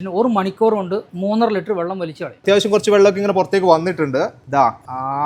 പിന്നെ ഒരു മണിക്കൂർ കൊണ്ട് മൂന്നര ലിറ്റർ വെള്ളം വലിച്ചു കളയും. അത്യാവശ്യം കുറച്ച് വെള്ളമൊക്കെ ഇങ്ങനെ പുറത്തേക്ക് വന്നിട്ടുണ്ട്. ദാ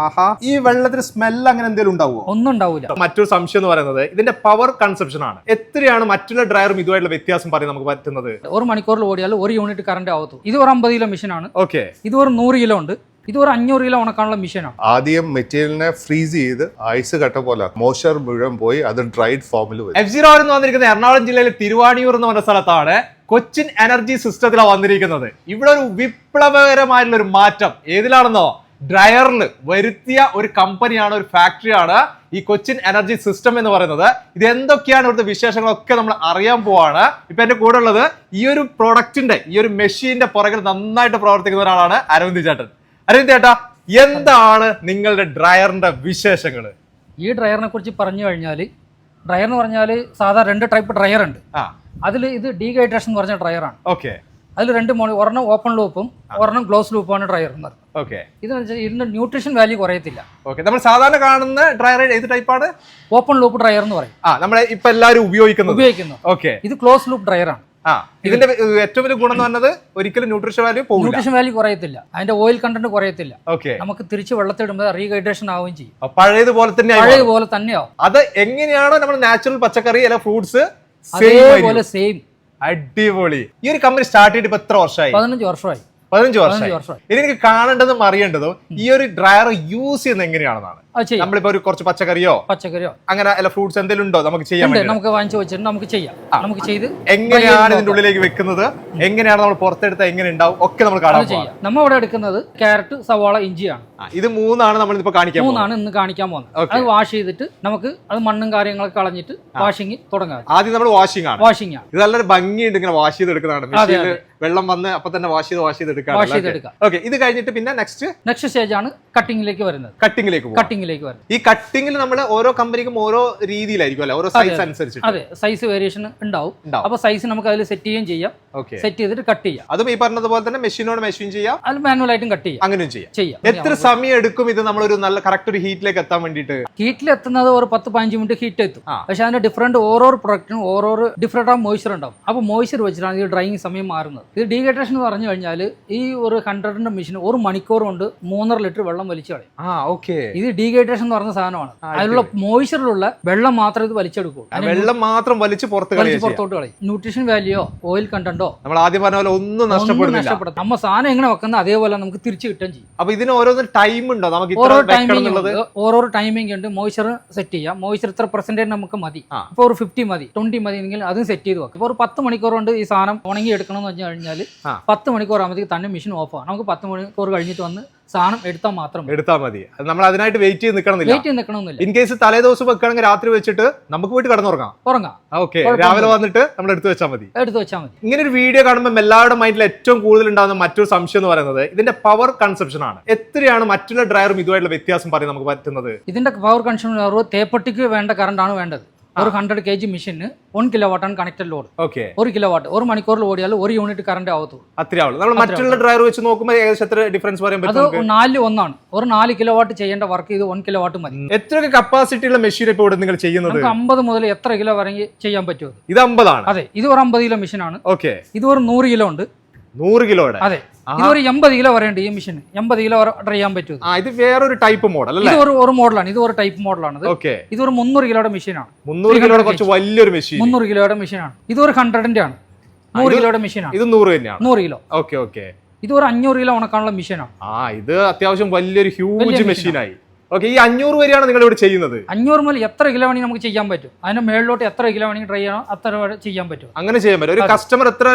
ആഹാ. ഈ വെള്ളത്തിന് സ്മെല്ല് അങ്ങനെ എന്തെങ്കിലും ഉണ്ടാവുമോ ഒന്നും ഉണ്ടാവില്ല മറ്റൊരു സംശയം എന്ന് പറയുന്നത് ഇതിന്റെ പവർ കൺസപ്ഷൻ ആണ്. എത്രയാണ് മറ്റുള്ള ഡ്രയറും ഇതുമായിട്ടുള്ള വ്യത്യാസം പറയാൻ നമുക്ക് പറ്റുന്നത്? ഒരു മണിക്കൂറിൽ ഓടിയാൽ ഒരു യൂണിറ്റ് കറണ്ട് ആവത്തു. ഇത് ഒരു അമ്പത് കിലോ മെഷീനാണ് ഓക്കെ ഇത് ഒരു നൂറ് കിലോ ഉണ്ട്. ഇത് ഒരു അഞ്ഞൂറ് കിലോ ഉണക്കാനുള്ള മെഷീനാണ് ആദ്യം മെറ്റീരിയലിനെ ഫ്രീസ് ചെയ്ത് ഐസ് കട്ട പോലെ മോശർ മുഴുവൻ പോയി അത് ഡ്രൈഡ് ഫോമിൽ വരും. എഫ് സീറോ എന്ന് പറഞ്ഞിരിക്കുന്നത് എറണാകുളം ജില്ലയിലെ തിരുവാണിയൂർ എന്ന് പറഞ്ഞ സ്ഥലത്താണ്. കൊച്ചിൻ എനർജി സിസ്റ്റത്തിലാണ് വന്നിരിക്കുന്നത്. ഇവിടെ ഒരു വിപ്ലവകരമായിട്ടുള്ള ഒരു മാറ്റം. ഏതിലാണെന്നോ? ഡ്രയറിൽ വരുത്തിയ ഒരു കമ്പനിയാണ് ഒരു ഫാക്ടറിയാണ് ഈ കൊച്ചിൻ എനർജി സിസ്റ്റം എന്ന് പറയുന്നത്. ഇത് എന്തൊക്കെയാണ് ഇവിടുത്തെ വിശേഷങ്ങളൊക്കെ നമ്മൾ അറിയാൻ പോവാണ്. ഇപ്പൊ എന്റെ കൂടെ ഉള്ളത് ഈ ഒരു പ്രൊഡക്റ്റിന്റെ ഈ ഒരു മെഷീന്റെ പുറകിൽ നന്നായിട്ട് പ്രവർത്തിക്കുന്ന ഒരാളാണ് അരവിന്ദ് ചേട്ടൻ. അരവിന്ദ് ചേട്ടാ എന്താണ് നിങ്ങളുടെ ഡ്രയറിന്റെ വിശേഷങ്ങൾ ഈ ഡ്രയറിനെ കുറിച്ച് പറഞ്ഞു കഴിഞ്ഞാൽ ഡ്രയർ എന്ന് പറഞ്ഞാൽ സാധാരണ രണ്ട് ടൈപ്പ് ഡ്രയർ ഉണ്ട്. ആ. അതിൽ ഇത് ഡീഹൈഡ്രേഷൻ എന്ന് പറഞ്ഞ ഡ്രയറാണ് ഓക്കെ. അതിൽ രണ്ട് മോണി ഒരെണ്ണം ഓപ്പൺ ലൂപ്പും ഒരെണ്ണം ക്ലോസ് ലൂപ്പുമാണ് ഡ്രയർ എന്ന് പറയുന്നത്. ഓക്കെ. ഇതെന്ന് വെച്ചാൽ ഇതിന്റെ ന്യൂട്രീഷൻ വാല്യൂ കുറയത്തില്ല. ഓക്കെ. നമ്മൾ സാധാരണ കാണുന്ന ഡ്രയർ ഏത് ടൈപ്പാണ്? ഓപ്പൺ ലൂപ്പ് ഡ്രയർ എന്ന് പറയും. ആ നമ്മളെ ഇപ്പൊ എല്ലാവരും ഉപയോഗിക്കുന്നത്. ഉപയോഗിക്കുന്നു. ഓക്കെ. ഇത് ക്ലോസ് ലൂപ്പ് ഡ്രയറാണ് ആ ഇതിന്റെ ഏറ്റവും വലിയ ഗുണം എന്ന് പറഞ്ഞത് ഒരിക്കലും ന്യൂട്രീഷൻ വാല്യൂ പോകും ന്യൂട്രീഷൻ വാല്യൂ കുറയത്തില്ല. അതിന്റെ ഓയിൽ കണ്ടന്റ് കുറയത്തില്ല. ഓക്കെ നമുക്ക് തിരിച്ച് വെള്ളത്തിടുമ്പോൾ റീഹൈഡ്രേഷൻ ആവുകയും ചെയ്യും. പഴയതുപോലെ തന്നെ. പഴയതുപോലെ തന്നെയാവും. അത് എങ്ങനെയാണോ നമ്മൾ നാച്ചുറൽ പച്ചക്കറി അല്ല ഫ്രൂട്ട്സ് അതേപോലെ സെയിം അടിപൊളി. ഈ ഒരു കമ്പനി സ്റ്റാർട്ട് ചെയ്തിട്ട് ഇപ്പൊ എത്ര വർഷമായി? പതിനഞ്ച് വർഷമായി. പതിനഞ്ച് വർഷമായി. ഇതെനിക്ക് കാണേണ്ടതും അറിയേണ്ടതും ഈ ഒരു ഡ്രയർ യൂസ് ചെയ്യുന്നത് എങ്ങനെയാണെന്നാണ്. നമ്മളിപ്പോ ഒരു കുറച്ച് പച്ചക്കറിയോ? പച്ചക്കറിയോ? അങ്ങനെ അല്ല ഫ്രൂട്ട്സ് എന്തെങ്കിലും ഉണ്ടോ? നമുക്ക് ചെയ്യാൻ നമുക്ക് വാങ്ങിച്ചു വെച്ചിട്ട് നമുക്ക് ചെയ്യാം. നമുക്ക് ചെയ്ത് എങ്ങനെയാണ് ഇതിന്റെ ഉള്ളിലേക്ക് വെക്കുന്നത്? എങ്ങനെയാണ് നമ്മൾ പുറത്തെടുത്ത എങ്ങനെ ഉണ്ടാവും? ഒക്കെ നമ്മൾ കാണാൻ ചെയ്യാം. നമ്മൾ ഇവിടെ എടുക്കുന്നത് ക്യാരറ്റ് സവാള ഇഞ്ചിയാണ്. ഇത് മൂന്നാണ് നമ്മൾ ഇപ്പൊ കാണിക്കാൻ. മൂന്നാണ് ഇന്ന് കാണിക്കാൻ പോകുന്നത് അത് വാഷ് ചെയ്തിട്ട് നമുക്ക് അത് മണ്ണും കാര്യങ്ങളൊക്കെ കളഞ്ഞിട്ട് വാഷിംഗ് തുടങ്ങാം. ആദ്യം നമ്മൾ വാഷിംഗ് ആണ്. വാഷിംഗ് ആണ്. ഇത് നല്ലൊരു ഭംഗിയുണ്ട് ഇങ്ങനെ വാഷ് ചെയ്തെടുക്കുന്നതാണ്. വെള്ളം വന്ന് അപ്പൊ തന്നെ വാഷ് ചെയ്ത് വാഷ് വാഷ് ചെയ്തെടുക്കാണ് ചെയ്തെടുക്കാം. ഓക്കെ ഇത് കഴിഞ്ഞിട്ട് പിന്നെ നെക്സ്റ്റ് നെക്സ്റ്റ് സ്റ്റേജ് ആണ് കട്ടിങ്ങിലേക്ക് വരുന്നത്. കട്ടിങ്ങിലേക്ക് പോകും കട്ടിങ്ങിലേക്ക് വരണം. ഈ കട്ടിങ്ങിൽ നമ്മൾ ഓരോ കമ്പനിക്കും ഓരോ രീതിയിലായിരിക്കും അല്ലെ? ഓരോ സൈസ് അനുസരിച്ച് അതെ. സൈസ് വേരിയേഷൻ ഉണ്ടാവും. അപ്പൊ സൈസ് നമുക്ക് അതിൽ സെറ്റ് ചെയ്യുകയും ചെയ്യാം. സെറ്റ് ചെയ്തിട്ട് കട്ട് ചെയ്യാം. അതും ഈ പറഞ്ഞതുപോലെ തന്നെ മെഷീനോട് മെഷീൻ ചെയ്യാം. അത് മാനുവൽ ആയിട്ടും കട്ട് ചെയ്യാം. അങ്ങനെയും ചെയ്യാം. ചെയ്യാം. എത്ര സമയം എടുക്കും ഇത് നമ്മൾ ഒരു നല്ല കറക്റ്റ് ഒരു ഹീറ്റിലേക്ക് എത്താൻ വേണ്ടിയിട്ട്? ഹീറ്റിൽ എത്തുന്നത് ഒരു പത്ത് പതിനഞ്ച് മിനിറ്റ് ഹീറ്റ് എത്തും. പക്ഷെ അതിന്റെ ഡിഫറെന്റ് ഓരോ പ്രൊഡക്റ്റിനും ഓരോ ഡിഫറെന്റ് ആ മോയ്സ്ചർ ഉണ്ടാവും. അപ്പോൾ മോയ്സ്ചർ വെച്ചിട്ടാണ് ഈ ഡ്രൈയിങ് സമയം മാറുന്നത്. ഇത് ഡീഹൈഡ്രേഷൻ എന്ന് പറഞ്ഞു കഴിഞ്ഞാൽ ഈ ഒരു ഹൺഡ്രഡിന്റെ മെഷീൻ ഒരു മണിക്കൂർ കൊണ്ട് മൂന്നര ലിറ്റർ വെള്ളം വലിച്ചു കളയും. ഇത് ഡീ ഡീഹൈഡ്രേഷൻ എന്ന് പറഞ്ഞ സാധനമാണ്. അതിലുള്ള മോയിസ്ചറിലുള്ള വെള്ളം മാത്രം ഇത് വലിച്ചെടുക്കൂ. വെള്ളം മാത്രം വലിച്ചു പുറത്ത് വലിച്ച് പുറത്തോട്ട് കളയും. ന്യൂട്രീഷൻ വാല്യൂയോ ഓയിൽ കണ്ടന്റോ നമ്മൾ ആദ്യം പറഞ്ഞ പോലെ ഒന്നും നഷ്ടപ്പെടുന്നില്ല. നഷ്ടപ്പെടും നമ്മ സാധനം എങ്ങനെ വെക്കുന്ന അതേപോലെ നമുക്ക് തിരിച്ചു കിട്ടുകയും ചെയ്യും. അപ്പൊ ഇതിന് ഓരോന്ന് ടൈം ഉണ്ടോ? നമുക്ക് ഓരോ ടൈമിംഗ് ഓരോ ടൈമിംഗ് ഉണ്ട്. മോയിസ്ചർ സെറ്റ് ചെയ്യാം. മോയിസ്ചർ ഇത്ര പെർസെന്റേജ് നമുക്ക് മതി. ഇപ്പോൾ ഒരു ഫിഫ്റ്റി മതി ട്വന്റി മതി എങ്കിൽ അതും സെറ്റ് ചെയ്ത് വെക്കാം. ഇപ്പോൾ ഒരു പത്ത് മണിക്കൂർ കൊണ്ട് ഈ സാധനം ഉണങ്ങി എടുക്കണമെന്ന് വെച്ച് കഴിഞ്ഞാൽ. പത്ത് മണിക്കൂർ ആകുമ്പോഴത്തേക്ക് തന്നെ മെഷീൻ ഓഫ് ആണ് നമുക്ക് പത്ത് മണിക്കൂർ കഴിഞ്ഞിട്ട് വന്ന് സാധനം എടുത്താൽ മാത്രം മതി. എടുത്താൽ മതി. നമ്മൾ അതിനായിട്ട് വെയിറ്റ് ചെയ്ത് നിൽക്കണമെന്നില്ല. വെയിറ്റ് ചെയ്ത് നിൽക്കണമെന്നില്ല. ഇൻ കേസ് തലേ ദിവസം വെക്കുകയാണെങ്കിൽ രാത്രി വെച്ചിട്ട് നമുക്ക് പോയിട്ട് കടന്നുറങ്ങാം. ഉറങ്ങാം. ഓക്കെ. രാവിലെ വന്നിട്ട് നമ്മൾ എടുത്തു വെച്ചാൽ മതി. എടുത്തു വെച്ചാൽ മതി. ഇങ്ങനെ ഒരു വീഡിയോ കാണുമ്പോൾ എല്ലാവരുടെ മൈൻഡിൽ ഏറ്റവും കൂടുതൽ ഉണ്ടാകുന്ന മറ്റൊരു സംശയം എന്ന് പറയുന്നത് ഇതിന്റെ പവർ കൺസപ്ഷൻ ആണ്. എത്രയാണ് മറ്റുള്ള ഡ്രയറും ഇതുമായിട്ടുള്ള വ്യത്യാസം പറയാൻ നമുക്ക് പറ്റുന്നത്? ഇതിന്റെ പവർ കൺസെപ്ഷൻ തേപ്പട്ടിക്ക് വേണ്ട കറണ്ടാണ് വേണ്ടത്. ഒരു ഹൺഡ്രഡ് കെ ജി മെഷീന് വൺ കിലോ വാട്ടാണ് കണക്റ്റഡ് ലോഡ് ഓക്കെ ഒരു കിലോ വാട്ട് ഒരു മണിക്കൂറിൽ ഓടിയാൽ ഒരു യൂണിറ്റ് കറണ്ട് ആവത്തുള്ളൂ. അത്രേ ആവുള്ളൂ. നമ്മൾ മറ്റുള്ള ഡ്രയർ വെച്ച് നോക്കുമ്പോൾ ഏകദേശം എത്ര ഡിഫറൻസ് പറയാൻ അത് പറ്റും നമുക്ക്? നാലിൽ ഒന്നാണ്. ഒരു നാല് കിലോ വാട്ട് ചെയ്യേണ്ട വർക്ക് ഇത് വൺ കിലോ വാട്ട് മതി എത്രയൊക്കെ കപ്പാസിറ്റി ഉള്ള മെഷീൻ ഇപ്പോൾ ഇവിടെ നിങ്ങൾ ചെയ്യുന്നത്? നമുക്ക് അമ്പത് മുതൽ എത്ര കിലോ വരെ ചെയ്യാൻ പറ്റുമോ ഇത്? ഇത് അമ്പതാണ്. അതെ ഇത് ഒരു അമ്പത് കിലോ മെഷീനാണ് ഓക്കെ ഇത് ഒരു നൂറ് കിലോ ഉണ്ട്. നൂറ് കിലോയുടെ. അതെ. ഇതൊരു ഒരു എൺപത് കിലോ വരെയുണ്ട് ഈ മെഷീൻ എൺപത് കിലോ ഓർഡർ ചെയ്യാൻ പറ്റും ഇത്. വേറൊരു ടൈപ്പ് മോഡൽ അല്ലേ? ഇത് ഒരു ഒരു മോഡലാണ് ഇത് ഒരു ടൈപ്പ് മോഡലാണ് ഓക്കെ ഇത് ഒരു മുന്നൂറ് കിലോയുടെ മെഷീനാണ്. മുന്നൂറ് കിലോയുടെ കുറച്ച് വലിയൊരു മെഷീൻ മുന്നൂറ് കിലോയുടെ മെഷീനാണ്. ഇത് ഒരു ഹൺഡ്രഡിന്റെ ആണ് നൂറ് കിലോയുടെ മെഷീനാണ്. ഇത് നൂറ് തന്നെയാണ്. നൂറ് കിലോ. ഓക്കെ ഓക്കെ ഇത് ഒരു അഞ്ഞൂറ് കിലോ ഉണക്കാനുള്ള മെഷീനാണ്. ആ ഇത് അത്യാവശ്യം വലിയൊരു ഹ്യൂജ് മെഷീനായി. ഓക്കെ ഈ അഞ്ഞൂറ് വരെയാണ് നിങ്ങൾ ഇവിടെ ചെയ്യുന്നത്. അഞ്ഞൂറ് മുതൽ എത്ര കിലോ വേണമെങ്കിൽ നമുക്ക് ചെയ്യാൻ പറ്റും. അതിന് മേളിലോട്ട് എത്ര കിലോ വേണമെങ്കിൽ ട്രൈ ചെയ്യണം അത്ര ചെയ്യാൻ പറ്റും. അങ്ങനെ ചെയ്യാൻ പറ്റും. ഒരു കസ്റ്റമർ എത്ര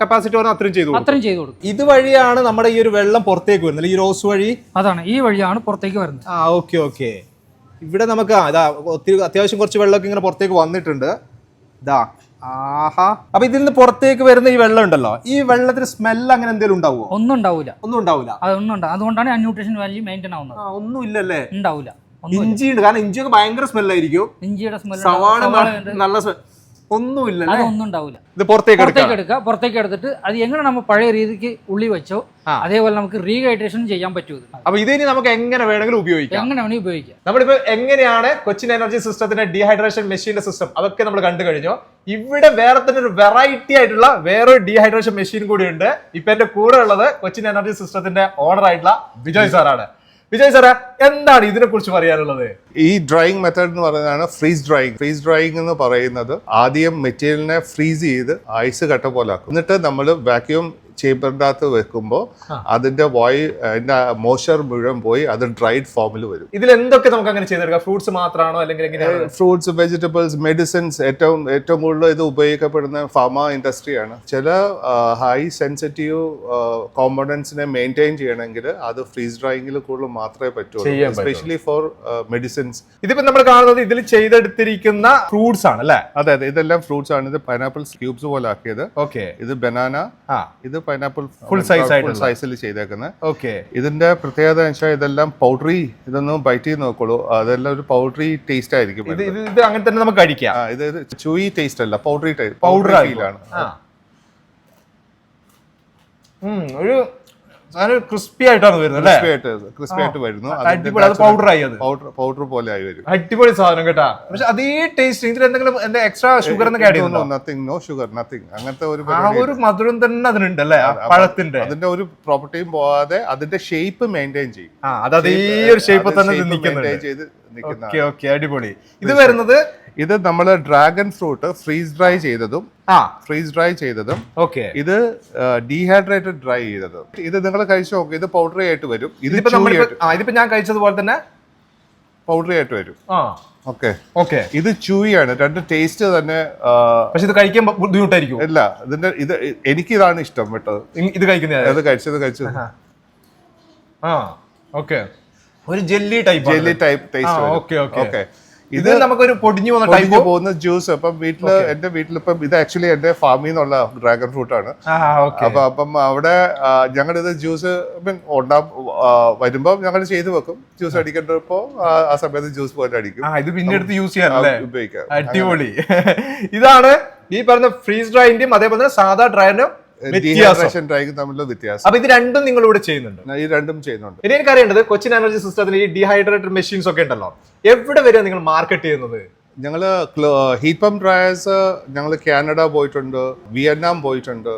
കപ്പാസിറ്റി വരണം അത്രയും ചെയ്തു അത്രയും ചെയ്തു കൊടുക്കും. ഇതുവഴിയാണ് നമ്മുടെ ഈ ഒരു വെള്ളം പുറത്തേക്ക് വരുന്നത്. ഈ റോസ് വഴി? അതാണ് ഈ വഴിയാണ് പുറത്തേക്ക് വരുന്നത്. ആ ഓക്കെ ഓക്കെ ഇവിടെ നമുക്ക് അതാ ഒത്തിരി അത്യാവശ്യം കുറച്ച് വെള്ളമൊക്കെ ഇങ്ങനെ പുറത്തേക്ക് വന്നിട്ടുണ്ട്. ഇതാ ആഹാ. അപ്പൊ ഇതിൽ നിന്ന് പുറത്തേക്ക് വരുന്ന ഈ വെള്ളം ഉണ്ടല്ലോ ഈ വെള്ളത്തിന് സ്മെല്ല് അങ്ങനെ എന്തെങ്കിലും ഉണ്ടാവുമോ ഒന്നും ഉണ്ടാവില്ല ഒന്നും ഉണ്ടാവില്ല അതൊന്നും ഉണ്ടാവും അതുകൊണ്ടാണ് ന്യൂട്രീഷൻ വാല്യൂ മെയിന്റെയിൻ ആവുന്നത്. ഒന്നും ഇല്ലല്ലേ ഉണ്ടാവില്ല ഇഞ്ചി ഉണ്ട് കാരണം ഇഞ്ചിയൊക്കെ ഭയങ്കര സ്മെല്ലായിരിക്കും ഇഞ്ചിയുടെ സ്മെൽ സവാള നല്ല നല്ല ഒന്നുമില്ല അതൊന്നും ഉണ്ടാവില്ല ഇത് പുറത്തേക്ക് പുറത്തേക്ക് എടുക്കാം. എടുക്കുക പുറത്തേക്ക് എടുത്തിട്ട് അത് എങ്ങനെ നമ്മൾ പഴയ രീതിക്ക് ഉള്ളി വെച്ചോ അതേപോലെ നമുക്ക് റീഹൈഡ്രേഷൻ ചെയ്യാൻ പറ്റും ഇത്. അപ്പൊ ഇതിനി നമുക്ക് എങ്ങനെ വേണമെങ്കിലും ഉപയോഗിക്കാം. എങ്ങനെ വേണമെങ്കിൽ ഉപയോഗിക്കാം. നമ്മളിപ്പോ എങ്ങനെയാണ് കൊച്ചിൻ എനർജി സിസ്റ്റത്തിന്റെ ഡീഹൈഡ്രേഷൻ മെഷീന്റെ സിസ്റ്റം? അതൊക്കെ നമ്മൾ കണ്ടു കഴിഞ്ഞു. ഇവിടെ വേറെ തന്നെ ഒരു വെറൈറ്റി ആയിട്ടുള്ള വേറൊരു ഡീഹൈഡ്രേഷൻ മെഷീൻ കൂടി ഉണ്ട്. ഇപ്പൊ എന്റെ കൂടെ ഉള്ളത് കൊച്ചിൻ എനർജി സിസ്റ്റത്തിന്റെ ഓണർ ആയിട്ടുള്ള വിജയ് സാറാണ്. വിജയ് സാറേ എന്താണ് ഇതിനെ കുറിച്ച് പറയാനുള്ളത്? ഈ ഡ്രൈയിങ് മെത്തേഡ് എന്ന് പറയുന്നതാണ് ഫ്രീസ് ഡ്രൈയിങ് ഫ്രീസ് ഡ്രൈയിങ് എന്ന് പറയുന്നത് ആദ്യം മെറ്റീരിയലിനെ ഫ്രീസ് ചെയ്ത് ഐസ് കട്ട പോലെ ആക്കും. എന്നിട്ട് നമ്മൾ വാക്യൂം ചേമ്പറിന്റെ അകത്ത് വെക്കുമ്പോൾ അതിന്റെ വായു അതിന്റെ മോശർ മുഴുവൻ പോയി അത് ഡ്രൈഡ് ഫോമിൽ വരും. ഇതിൽ എന്തൊക്കെ നമുക്ക് അങ്ങനെ ചെയ്തെടുക്കാം ഫ്രൂട്ട്സ് മാത്രമാണോ അല്ലെങ്കിൽ ഫ്രൂട്ട്സ് വെജിറ്റബിൾസ് മെഡിസിൻസ് ഏറ്റവും ഏറ്റവും കൂടുതൽ ഇത് ഉപയോഗിക്കപ്പെടുന്ന ഫാമ ഇൻഡസ്ട്രിയാണ് ചില ഹൈ സെൻസിറ്റീവ് കോമ്പണൻസിനെ മെയിന്റെയിൻ ചെയ്യണമെങ്കിൽ അത് ഫ്രീസ് ഡ്രൈയിങ്ങിൽ കൂടുതൽ മാത്രമേ പറ്റുള്ളൂ. ചെയ്യാൻ സ്പെഷ്യലി എസ്പെഷ്യലി ഫോർ മെഡിസിൻസ് ഇതിപ്പോ നമ്മൾ കാണുന്നത് ഇതിൽ ചെയ്തെടുത്തിരിക്കുന്ന ഫ്രൂട്ട്സ് ആണ് അല്ലേ? അതെ അതെ. ഇതെല്ലാം ഫ്രൂട്ട്സ് ആണ്. ഇത് പൈനാപ്പിൾ ക്യൂബ്സ് പോലെ ആക്കിയത്. ഓക്കെ ഇത് ബനാന ആ. ഇത് പൈനാപ്പിൾ ഫുൾ സൈസ് ആയിട്ട് സൈസിൽ ചെയ്തേക്കുന്നത്. ഓക്കെ ഇതിന്റെ പ്രത്യേകത വെച്ചാൽ ഇതെല്ലാം പൗഡറി ഇതൊന്നും ബൈറ്റ് ചെയ്ത് നോക്കുള്ളൂ. അതെല്ലാം ഒരു പൗഡറി ടേസ്റ്റ് ആയിരിക്കും ഇത് അങ്ങനെ തന്നെ നമുക്ക് കഴിക്കാം. ഇത് ചൂയി ടേസ്റ്റ് അല്ല പൗഡറി ടൈപ്പ് പൗഡർ ആയിട്ടാണ് ഒരു ക്രിസ്പി ആയിട്ടാണ് വരുന്നത് ക്രിസ്പി ആയിട്ട് ക്രിസ്പി ആയിട്ട് വരുന്നു. അടിപൊളി അത് പൗഡർ ആയി അത്. പൗഡർ പൗഡർ പോലെ ആയി വരും. അടിപൊളി സാധനം കേട്ടാ. പക്ഷെ അതേ ടേസ്റ്റ് ഇതിൽ എന്തെങ്കിലും എന്താ എക്സ്ട്രാ ഷുഗർ എന്നൊക്കെ ആഡ് ചെയ്യുന്നുണ്ടോ? നത്തിങ് നോ ഷുഗർ നത്തിങ് അങ്ങനത്തെ ഒരു ആ ഒരു മധുരം തന്നെ അതിനുണ്ട് അല്ലേ? പഴത്തിന്റെ. അതിന്റെ ഒരു പ്രോപ്പർട്ടിയും പോവാതെ അതിന്റെ ഷേപ്പ് മെയിന്റെയിൻ ചെയ്യും. ആ അത് അതേ ഒരു ഷേപ്പ് തന്നെ നിൽക്കുന്നുണ്ട്. അടിപൊളി. ഇത് വരുന്നത് ഇത് നമ്മൾ ഡ്രാഗൺ ഫ്രൂട്ട് ഫ്രീസ് ഡ്രൈ ചെയ്തതും ആ. ഫ്രീസ് ഡ്രൈ ചെയ്തതും ഓക്കെ. ഇത് ഡീഹൈഡ്രേറ്റഡ് ഡ്രൈ ചെയ്തതും. ഇത് നിങ്ങൾ കഴിച്ചു നോക്കും ഇത് പൗഡറി ആയിട്ട് വരും. ഇതിപ്പോ നമ്മൾ ഇതിപ്പോ ഞാൻ കഴിച്ചതുപോലെ തന്നെ പൗഡറി ആയിട്ട് വരും. ആ. ഓക്കെ. ഓക്കെ. ഇത് ചൂയാണ് രണ്ട് ടേസ്റ്റ് തന്നെ പക്ഷെ ഇത് കഴിക്കാൻ ബുദ്ധിമുട്ടായിരിക്കും. ഇല്ല ഇതിന്റെ ഇത് എനിക്ക് ഇതാണ് ഇഷ്ടം വിട്ടത് ഇത് കഴിക്കുന്ന? അത് കഴിച്ചത് കഴിച്ചത് ആ ഓക്കെ. ഒരു jelly type jelly type taste okay. Okay. ഇത് നമുക്കൊരു പൊടിഞ്ഞു വന്ന ടൈപ്പ് പോകുന്ന ജ്യൂസ് അപ്പം വീട്ടിൽ എന്റെ വീട്ടിലിപ്പം ഇത് ആക്ച്വലി എന്റെ ഫാമിൽ നിന്നുള്ള ഡ്രാഗൺ ഫ്രൂട്ട് ആണ്. അപ്പൊ അപ്പം അവിടെ ഞങ്ങളിത് ജ്യൂസ് ഉണ്ടാ വരുമ്പോ ഞങ്ങൾ ചെയ്തു വെക്കും. ജ്യൂസ് അടിക്കേണ്ടപ്പോ ആ സമയത്ത് ജ്യൂസ് പോലെ അടിക്കും. ഇത് പിന്നെ എടുത്ത് യൂസ് ചെയ്യാനല്ലേ ഉപയോഗിക്കാം. അടിപൊളി. ഇതാണ് ഈ പറഞ്ഞ ഫ്രീസ് ഡ്രൈന്റെയും അതേപോലെ തന്നെ സാധാ വ്യത്യാസം ഡീഹൈഡ്രേഷൻ ഡ്രൈക്കും തമ്മിലുള്ള വ്യത്യാസം. അപ്പൊ ഇത് രണ്ടും നിങ്ങൾ ഇവിടെ ചെയ്യുന്നുണ്ട്. ഈ രണ്ടും ചെയ്യുന്നുണ്ട്. ഇനി എനിക്ക് അറിയേണ്ടത് കൊച്ചിൻ എനർജി സിസ്റ്റത്തിന് ഈ ഡീഹൈഡ്രേറ്റഡ് മെഷീൻസ് ഒക്കെ ഉണ്ടല്ലോ. എവിടെ വരെയാണ് നിങ്ങൾ മാർക്കറ്റ് ചെയ്യുന്നത്? ഞങ്ങൾ ഹീറ്റ് പമ്പ് ഡ്രയേഴ്സ് ഞങ്ങൾ കാനഡ പോയിട്ടുണ്ട് വിയറ്റ്നാം പോയിട്ടുണ്ട്.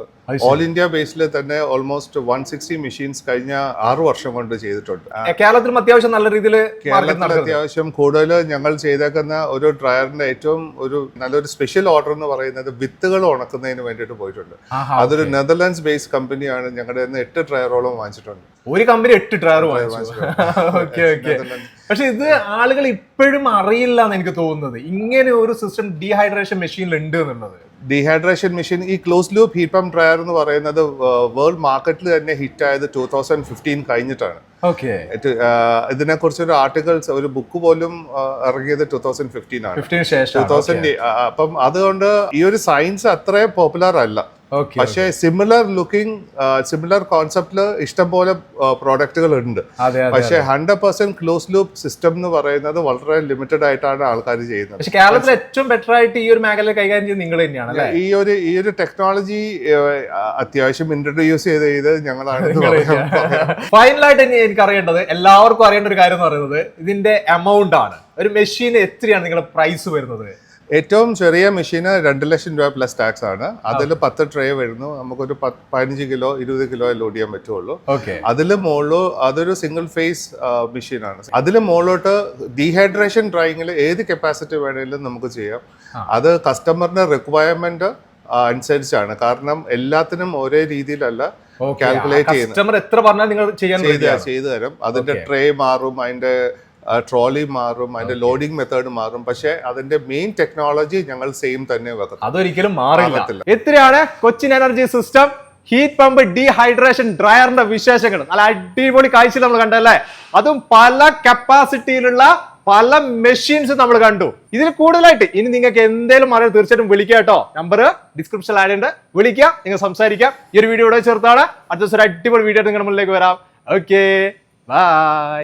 ഓൾ ഇന്ത്യ ബേസിൽ തന്നെ ഓൾമോസ്റ്റ് വൺ സിക്സ്റ്റി മെഷീൻസ് കഴിഞ്ഞ ആറ് വർഷം കൊണ്ട് ചെയ്തിട്ടുണ്ട്. കേരളത്തിലും അത്യാവശ്യം നല്ല രീതിയിൽ കേരളത്തിൽ അത്യാവശ്യം കൂടുതൽ ഞങ്ങൾ ചെയ്തേക്കുന്ന ഒരു ഡ്രയറിന്റെ ഏറ്റവും ഒരു നല്ലൊരു സ്പെഷ്യൽ ഓർഡർ എന്ന് പറയുന്നത് വിത്തുകൾ ഉണക്കുന്നതിന് വേണ്ടിയിട്ട് പോയിട്ടുണ്ട്. അതൊരു നെതർലാൻഡ്സ് ബേസ് കമ്പനിയാണ് ഞങ്ങളുടെ എട്ട് ഡ്രയറോളം വാങ്ങിച്ചിട്ടുണ്ട്. ഒരു കമ്പനി എട്ട് ഡ്രയർ വാങ്ങിച്ചു. പക്ഷെ ഇത് ആളുകൾ ഇപ്പോഴും അറിയില്ല എന്ന് എനിക്ക് തോന്നുന്നത്. ഇങ്ങനെ ഒരു സിസ്റ്റം ഡീഹൈഡ്രേഷൻ മെഷീനിൽ ഉണ്ട് എന്നുള്ളത്. ഡീഹൈഡ്രേഷൻ മെഷീൻ ഈ close loop heat pump dryer എന്ന് പറയുന്നത് വേൾഡ് മാർക്കറ്റിൽ തന്നെ ഹിറ്റ് ആയത് ടൂ തൗസൻഡ് ഫിഫ്റ്റീൻ കഴിഞ്ഞിട്ടാണ്. ഓക്കെ ഇതിനെ കുറിച്ച് ഒരു ആർട്ടിക്കിൾസ് ഒരു ബുക്ക് പോലും ഇറങ്ങിയത് ടൂ തൗസൻഡ് ഫിഫ്റ്റീൻ ആണ്. ടൂ തൗസൻഡ് അപ്പം അതുകൊണ്ട് ഈ ഒരു സയൻസ് അത്ര പോപ്പുലർ അല്ല. പക്ഷേ സിമിലർ ലുക്കിംഗ് സിമിലർ കോൺസെപ്റ്റിൽ ഇഷ്ടംപോലെ പ്രോഡക്റ്റുകൾ ഉണ്ട്. പക്ഷേ hundred percent close loop system എന്ന് പറയുന്നത് വളരെ ലിമിറ്റഡ് ആയിട്ടാണ് ആൾക്കാർ ചെയ്യുന്നത്. പക്ഷേ കേരളത്തിൽ ഏറ്റവും ബെറ്റർ ആയിട്ട് ഈ ഒരു മേഖല കൈകാര്യം ചെയ്യുന്നത് നിങ്ങൾ തന്നെയാണ് അല്ലേ? ഈ ഒരു ഈ ഒരു ടെക്നോളജി അത്യാവശ്യം ഇൻട്രൊഡ്യൂസ് ചെയ്ത് ചെയ്ത് ഞങ്ങളാണ്. ഫൈനലായിട്ട് ഇനി എനിക്ക് അറിയേണ്ടത് എല്ലാവർക്കും അറിയേണ്ട ഒരു കാര്യം എന്ന് പറയുന്നത് ഇതിന്റെ എമൗണ്ട് ആണ്. ഒരു മെഷീൻ എത്രയാണ് നിങ്ങളുടെ പ്രൈസ് വരുന്നത്? ഏറ്റവും ചെറിയ മെഷീന് രണ്ട് ലക്ഷം രൂപ പ്ലസ് ടാക്സ് ആണ്. അതിൽ പത്ത് ട്രേ വരുന്നു. നമുക്കൊരു പതിനഞ്ച് കിലോ ഇരുപത് കിലോ ലോഡ് ചെയ്യാൻ പറ്റുള്ളൂ. അതിൽ മുകളിൽ അതൊരു സിംഗിൾ ഫേസ് മെഷീനാണ് അതിൽ മുകളിലോട്ട് ഡീഹൈഡ്രേഷൻ ഡ്രൈയിങ്ങിൽ ഏത് കപ്പാസിറ്റി വേണമെങ്കിലും നമുക്ക് ചെയ്യാം. അത് കസ്റ്റമറിന്റെ റിക്വയർമെന്റ് അനുസരിച്ചാണ്. കാരണം എല്ലാത്തിനും ഒരേ രീതിയിലല്ല കാൽക്കുലേറ്റ് ചെയ്യുന്നത്. എത്ര പറഞ്ഞാൽ നിങ്ങൾ ചെയ്യാൻ. ചെയ്തു തരും. അതിന്റെ ട്രേ മാറും അതിന്റെ ട്രോളി മാറും അതിന്റെ ലോഡിംഗ് മെത്തേഡ് മാറും. പക്ഷെ അതിന്റെ മെയിൻ ടെക്നോളജി ഞങ്ങൾ സെയിം തന്നെ അതൊരിക്കലും മാറില്ല. എത്രയാണ് Cochin energy system heat pump dehydration ഡ്രയറിന്റെ വിശേഷങ്ങൾ. നല്ല അടിപൊളി കാഴ്ച നമ്മൾ കണ്ടല്ലേ? അതും പല കപ്പാസിറ്റിയിലുള്ള പല മെഷീൻസ് നമ്മൾ കണ്ടു. ഇതിൽ കൂടുതലായിട്ട് ഇനി നിങ്ങൾക്ക് എന്തെങ്കിലും അറിയാം തീർച്ചയായിട്ടും വിളിക്കുക കേട്ടോ. നമ്പർ ഡിസ്ക്രിപ്ഷനിൽ ആഡ് ഉണ്ട് വിളിക്കുക നിങ്ങൾ സംസാരിക്കാം. ഈ ഒരു വീഡിയോ ഇവിടെ ചേർത്താണ് അടുത്ത ദിവസം ഒരു അടിപൊളി വീഡിയോ നിങ്ങളുടെ മുന്നിലേക്ക് വരാം. Okay bye